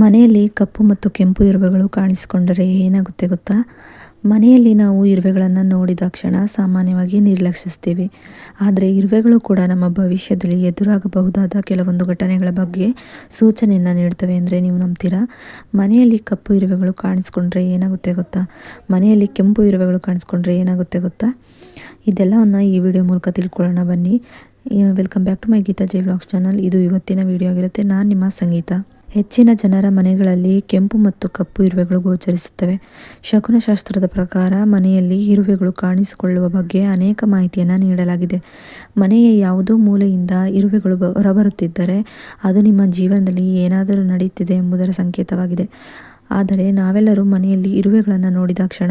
ಮನೆಯಲ್ಲಿ ಕಪ್ಪು ಮತ್ತು ಕೆಂಪು ಇರುವೆಗಳು ಕಾಣಿಸಿಕೊಂಡರೆ ಏನಾಗುತ್ತೆ ಗೊತ್ತಾ? ಮನೆಯಲ್ಲಿ ನಾವು ಇರುವೆಗಳನ್ನು ನೋಡಿದ ಕ್ಷಣ ಸಾಮಾನ್ಯವಾಗಿ ನಿರ್ಲಕ್ಷಿಸ್ತೀವಿ. ಆದರೆ ಇರುವೆಗಳು ಕೂಡ ನಮ್ಮ ಭವಿಷ್ಯದಲ್ಲಿ ಎದುರಾಗಬಹುದಾದ ಕೆಲವೊಂದು ಘಟನೆಗಳ ಬಗ್ಗೆ ಸೂಚನೆಯನ್ನು ನೀಡ್ತವೆ ಅಂದರೆ ನೀವು ನಂಬ್ತೀರಾ? ಮನೆಯಲ್ಲಿ ಕಪ್ಪು ಇರುವೆಗಳು ಕಾಣಿಸ್ಕೊಂಡ್ರೆ ಏನಾಗುತ್ತೆ ಗೊತ್ತಾ? ಮನೆಯಲ್ಲಿ ಕೆಂಪು ಇರುವೆಗಳು ಕಾಣಿಸ್ಕೊಂಡ್ರೆ ಏನಾಗುತ್ತೆ ಗೊತ್ತಾ? ಇದೆಲ್ಲವನ್ನು ಈ ವಿಡಿಯೋ ಮೂಲಕ ತಿಳ್ಕೊಳ್ಳೋಣ ಬನ್ನಿ. Welcome back to my Geeta Jai vlogs channel. ಇದು ಇವತ್ತಿನ ವಿಡಿಯೋ ಆಗಿರುತ್ತೆ. ನಾನು ನಿಮ್ಮ ಸಂಗೀತ. ಹೆಚ್ಚಿನ ಜನರ ಮನೆಗಳಲ್ಲಿ ಕೆಂಪು ಮತ್ತು ಕಪ್ಪು ಇರುವೆಗಳು ಗೋಚರಿಸುತ್ತವೆ. ಶಕುನಶಾಸ್ತ್ರದ ಪ್ರಕಾರ ಮನೆಯಲ್ಲಿ ಇರುವೆಗಳು ಕಾಣಿಸಿಕೊಳ್ಳುವ ಬಗ್ಗೆ ಅನೇಕ ಮಾಹಿತಿಯನ್ನು ನೀಡಲಾಗಿದೆ. ಮನೆಯ ಯಾವುದೋ ಮೂಲೆಯಿಂದ ಇರುವೆಗಳು ಹೊರಬರುತ್ತಿದ್ದರೆ ಅದು ನಿಮ್ಮ ಜೀವನದಲ್ಲಿ ಏನಾದರೂ ನಡೆಯುತ್ತಿದೆ ಎಂಬುದರ ಸಂಕೇತವಾಗಿದೆ. ಆದರೆ ನಾವೆಲ್ಲರೂ ಮನೆಯಲ್ಲಿ ಇರುವೆಗಳನ್ನು ನೋಡಿದ ಕ್ಷಣ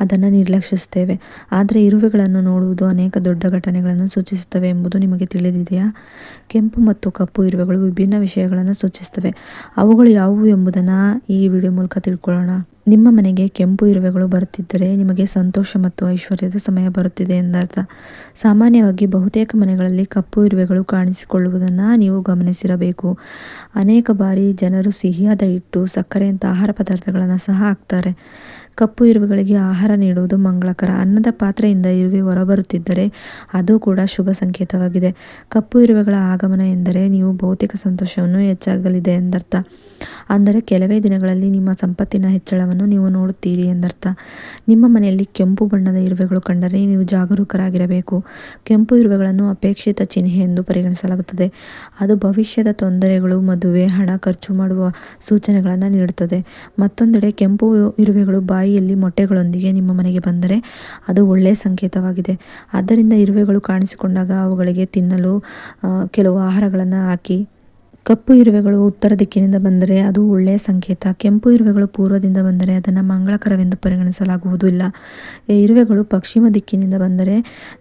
ಅದನ್ನು ನಿರ್ಲಕ್ಷಿಸುತ್ತೇವೆ. ಆದರೆ ಇರುವೆಗಳನ್ನು ನೋಡುವುದು ಅನೇಕ ದೊಡ್ಡ ಘಟನೆಗಳನ್ನು ಸೂಚಿಸುತ್ತವೆ ಎಂಬುದು ನಿಮಗೆ ತಿಳಿದಿದೆಯಾ? ಕೆಂಪು ಮತ್ತು ಕಪ್ಪು ಇರುವೆಗಳು ವಿಭಿನ್ನ ವಿಷಯಗಳನ್ನು ಸೂಚಿಸುತ್ತವೆ. ಅವುಗಳು ಯಾವುವು ಎಂಬುದನ್ನು ಈ ವಿಡಿಯೋ ಮೂಲಕ ತಿಳ್ಕೊಳ್ಳೋಣ. ನಿಮ್ಮ ಮನೆಗೆ ಕೆಂಪು ಇರುವೆಗಳು ಬರುತ್ತಿದ್ದರೆ ನಿಮಗೆ ಸಂತೋಷ ಮತ್ತು ಐಶ್ವರ್ಯದ ಸಮಯ ಬರುತ್ತಿದೆ ಎಂದರ್ಥ. ಸಾಮಾನ್ಯವಾಗಿ ಬಹುತೇಕ ಮನೆಗಳಲ್ಲಿ ಕಪ್ಪು ಇರುವೆಗಳು ಕಾಣಿಸಿಕೊಳ್ಳುವುದನ್ನು ನೀವು ಗಮನಿಸಿರಬೇಕು. ಅನೇಕ ಬಾರಿ ಜನರು ಸಿಹಿಯಾದ ಹಿಟ್ಟು, ಸಕ್ಕರೆಯಂಥ ಆಹಾರ ಪದಾರ್ಥಗಳನ್ನು ಸಹ ಹಾಕ್ತಾರೆ. ಕಪ್ಪು ಇರುವೆಗಳಿಗೆ ಆಹಾರ ನೀಡುವುದು ಮಂಗಳಕರ. ಅನ್ನದ ಪಾತ್ರೆಯಿಂದ ಇರುವೆ ಹೊರಬರುತ್ತಿದ್ದರೆ ಅದು ಕೂಡ ಶುಭ ಸಂಕೇತವಾಗಿದೆ. ಕಪ್ಪು ಇರುವೆಗಳ ಆಗಮನ ಎಂದರೆ ನೀವು ಭೌತಿಕ ಸಂತೋಷವನ್ನು ಹೆಚ್ಚಾಗಲಿದೆ ಎಂದರ್ಥ. ಅಂದರೆ ಕೆಲವೇ ದಿನಗಳಲ್ಲಿ ನಿಮ್ಮ ಸಂಪತ್ತಿನ ಹೆಚ್ಚಳವನ್ನು ನೀವು ನೋಡುತ್ತೀರಿ ಎಂದರ್ಥ. ನಿಮ್ಮ ಮನೆಯಲ್ಲಿ ಕೆಂಪು ಬಣ್ಣದ ಇರುವೆಗಳು ಕಂಡರೆ ನೀವು ಜಾಗರೂಕರಾಗಿರಬೇಕು. ಕೆಂಪು ಇರುವೆಗಳನ್ನು ಅಪೇಕ್ಷಿತ ಚಿಹ್ನೆ ಎಂದು ಪರಿಗಣಿಸಲಾಗುತ್ತದೆ. ಅದು ಭವಿಷ್ಯದ ತೊಂದರೆಗಳು, ಮದುವೆ, ಹಣ, ಖರ್ಚು ಮಾಡುವ ಸೂಚನೆಗಳನ್ನು ನೀಡುತ್ತದೆ. ಮತ್ತೊಂದೆಡೆ ಕೆಂಪು ಇರುವೆಗಳು ಬಾಯಿಯಲ್ಲಿ ಮೊಟ್ಟೆಗಳೊಂದಿಗೆ ನಿಮ್ಮ ಮನೆಗೆ ಬಂದರೆ ಅದು ಒಳ್ಳೆಯ ಸಂಕೇತವಾಗಿದೆ. ಆದ್ದರಿಂದ ಇರುವೆಗಳು ಕಾಣಿಸಿಕೊಂಡಾಗ ಅವುಗಳಿಗೆ ತಿನ್ನಲು ಕೆಲವು ಆಹಾರಗಳನ್ನು ಹಾಕಿ ಕಪ್ಪು ಇರುವೆಗಳು ಉತ್ತರ ದಿಕ್ಕಿನಿಂದ ಬಂದರೆ ಅದು ಒಳ್ಳೆಯ ಸಂಕೇತ. ಕೆಂಪು ಇರುವೆಗಳು ಪೂರ್ವದಿಂದ ಬಂದರೆ ಅದನ್ನು ಮಂಗಳಕರವೆಂದು ಪರಿಗಣಿಸಲಾಗುವುದಿಲ್ಲ ಇರುವೆಗಳು ಪಶ್ಚಿಮ ದಿಕ್ಕಿನಿಂದ ಬಂದರೆ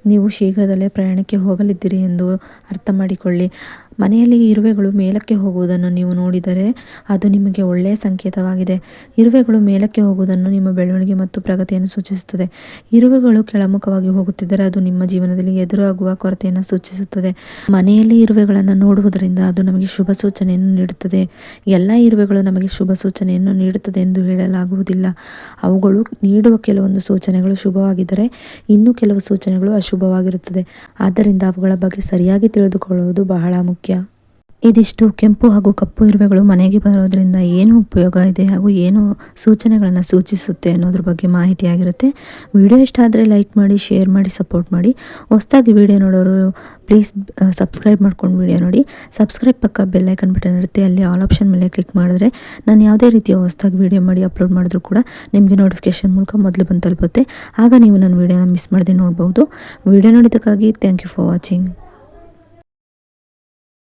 ನೀವು ಶೀಘ್ರದಲ್ಲೇ ಪ್ರಯಾಣಕ್ಕೆ ಹೋಗಲಿದ್ದೀರಿ ಎಂದು ಅರ್ಥ ಮಾಡಿಕೊಳ್ಳಿ ಮನೆಯಲ್ಲಿ ಇರುವೆಗಳು ಮೇಲಕ್ಕೆ ಹೋಗುವುದನ್ನು ನೀವು ನೋಡಿದರೆ ಅದು ನಿಮಗೆ ಒಳ್ಳೆಯ ಸಂಕೇತವಾಗಿದೆ. ಇರುವೆಗಳು ಮೇಲಕ್ಕೆ ಹೋಗುವುದನ್ನು ನಿಮ್ಮ ಬೆಳವಣಿಗೆ ಮತ್ತು ಪ್ರಗತಿಯನ್ನು ಸೂಚಿಸುತ್ತದೆ. ಇರುವೆಗಳು ಕೆಳಮುಖವಾಗಿ ಹೋಗುತ್ತಿದ್ದರೆ ಅದು ನಿಮ್ಮ ಜೀವನದಲ್ಲಿ ಎದುರಾಗುವ ಕೊರತೆಯನ್ನು ಸೂಚಿಸುತ್ತದೆ. ಮನೆಯಲ್ಲಿ ಇರುವೆಗಳನ್ನು ನೋಡುವುದರಿಂದ ಅದು ನಮಗೆ ಶುಭ ಸೂಚನೆಯನ್ನು ನೀಡುತ್ತದೆ. ಎಲ್ಲ ಇರುವೆಗಳು ನಮಗೆ ಶುಭ ಸೂಚನೆಯನ್ನು ನೀಡುತ್ತದೆ ಎಂದು ಹೇಳಲಾಗುವುದಿಲ್ಲ. ಅವುಗಳು ನೀಡುವ ಕೆಲವೊಂದು ಸೂಚನೆಗಳು ಶುಭವಾಗಿದ್ದರೆ ಇನ್ನು ಕೆಲವು ಸೂಚನೆಗಳು ಅಶುಭವಾಗಿರುತ್ತದೆ. ಆದ್ದರಿಂದ ಅವುಗಳ ಬಗ್ಗೆ ಸರಿಯಾಗಿ ತಿಳಿದುಕೊಳ್ಳುವುದು ಬಹಳ ಮುಖ್ಯ. ಇದಿಷ್ಟು ಕೆಂಪು ಹಾಗೂ ಕಪ್ಪು ಇರುವೆಗಳು ಮನೆಗೆ ಬರೋದ್ರಿಂದ ಏನು ಉಪಯೋಗ ಇದೆ ಹಾಗೂ ಏನು ಸೂಚನೆಗಳನ್ನು ಸೂಚಿಸುತ್ತೆ ಅನ್ನೋದ್ರ ಬಗ್ಗೆ ಮಾಹಿತಿಯಾಗಿರುತ್ತೆ ವಿಡಿಯೋ ಇಷ್ಟ ಆದರೆ ಲೈಕ್ ಮಾಡಿ, ಶೇರ್ ಮಾಡಿ, ಸಪೋರ್ಟ್ ಮಾಡಿ. ಹೊಸದಾಗಿ ವಿಡಿಯೋ ನೋಡೋರು ಪ್ಲೀಸ್ ಸಬ್ಸ್ಕ್ರೈಬ್ ಮಾಡ್ಕೊಂಡು ವಿಡಿಯೋ ನೋಡಿ. ಸಬ್ಸ್ಕ್ರೈಬ್ ಪಕ್ಕ ಬೆಲ್ಲೈಕನ್ ಬಟನ್ ಇರುತ್ತೆ, ಅಲ್ಲಿ ಆಲ್ ಆಪ್ಷನ್ ಮೇಲೆ ಕ್ಲಿಕ್ ಮಾಡಿದ್ರೆ ನಾನು ಯಾವುದೇ ರೀತಿಯ ಹೊಸದಾಗಿ ವಿಡಿಯೋ ಮಾಡಿ ಅಪ್ಲೋಡ್ ಮಾಡಿದ್ರು ಕೂಡ ನಿಮಗೆ ನೋಟಿಫಿಕೇಶನ್ ಮೂಲಕ ಮೊದಲು ಬಂದು ತಲುಪುತ್ತೆ. ಆಗ ನೀವು ನನ್ನ ವಿಡಿಯೋನ ಮಿಸ್ ಮಾಡದೆ ನೋಡ್ಬೋದು. ವಿಡಿಯೋ ನೋಡಿದ್ದಕ್ಕಾಗಿ ಥ್ಯಾಂಕ್ ಯು ಫಾರ್ ವಾಚಿಂಗ್.